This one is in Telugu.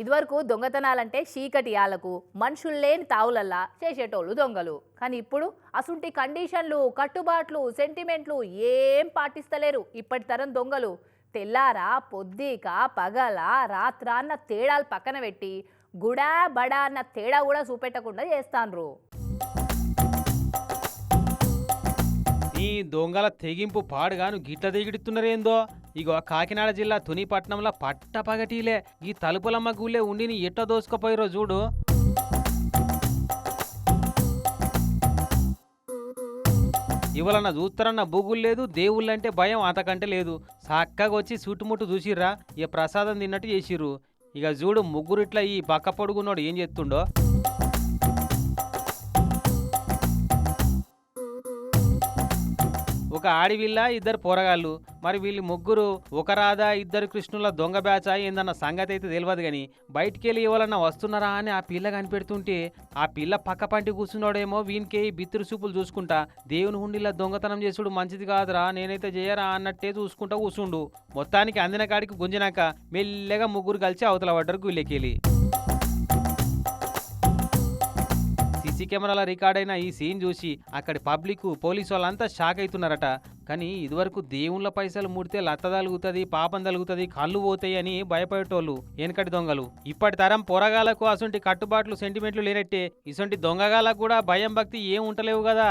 ఇదివరకు దొంగతనాలంటే చీకటి యాలకు మనుషులు లేని తావులల్లా చేసేటోళ్ళు దొంగలు. కానీ ఇప్పుడు అసుంటి కండిషన్లు కట్టుబాట్లు సెంటిమెంట్లు ఏం పాటిస్తలేరు ఇప్పటి తరం దొంగలు. తెల్లారా పొద్దిక పగల రాత్రాన్న తేడాలు పక్కన పెట్టి గుడా బడా అన్న తేడా కూడా చూపెట్టకుండా చేస్తాన్రు ఈ దొంగల తెగింపు పాడుగాను గిట్ల దిగిడుతున్నారేందో ఇగో కాకినాడ జిల్లా తునిపట్నంలో పట్ట పగటీలే. ఈ తలుపులమ్మ గుళ్ళే ఉండిని ఎట్ట దోసుకుపోయిరో చూడు. ఇవలన్న చూస్తారన్న బూగులు లేదు దేవుళ్ళంటే భయం అంతకంటే లేదు. చక్కగా వచ్చి చుట్టుముట్టు చూసిర్రా ఇక ప్రసాదం తిన్నట్టు చేసిర్రు. ఇక చూడు ముగ్గురు ఇట్లా ఈ పక్క పొడుగున్నోడు ఏం చేస్తుండో. ఒక ఆడివిల్ల ఇద్దరు పోరగాళ్ళు. మరి వీళ్ళు ముగ్గురు ఒక రాధా ఇద్దరు కృష్ణుల దొంగ బ్యాచ్ ఏందన్న సంగతి అయితే తెలియదు కానీ బయటికి వెళ్ళి ఇవ్వాలన్నా వస్తున్నారా అని ఆ పిల్ల కనిపెడుతుంటే ఆ పిల్ల పక్క పంటి కూర్చున్నాడేమో వీనికి బిత్తిరి చూపులు చూసుకుంటా. దేవుని హుండిలా దొంగతనం చేసుడు మంచిది కాదురా నేనైతే చేయరా అన్నట్టే చూసుకుంటా కూర్చుండు. మొత్తానికి అందిన కాడికి గుంజినాక మెల్లగా ముగ్గురు కలిసి అవతల పడ్డరు గుళ్ళెకెళ్ళి. సీసీ కెమెరాల రికార్డ్ అయిన ఈ సీన్ చూసి అక్కడి పబ్లిక్ పోలీసు వాళ్ళంతా షాక్ అవుతున్నారట కానీ ఇదివరకు దేవుళ్ళ పైసలు ముడితే లత్త తలుగుతుంది పాపం తలుగుతుంది కళ్ళు పోతాయి అని భయపడేటోళ్ళు వెనకటి దొంగలు. ఇప్పటి తరం పొరగాలకు అసొంటి కట్టుబాట్లు సెంటిమెంట్లు లేనట్టే ఇసొంటి దొంగగాలకు కూడా భయం భక్తి ఏం ఉంటలేవు కదా?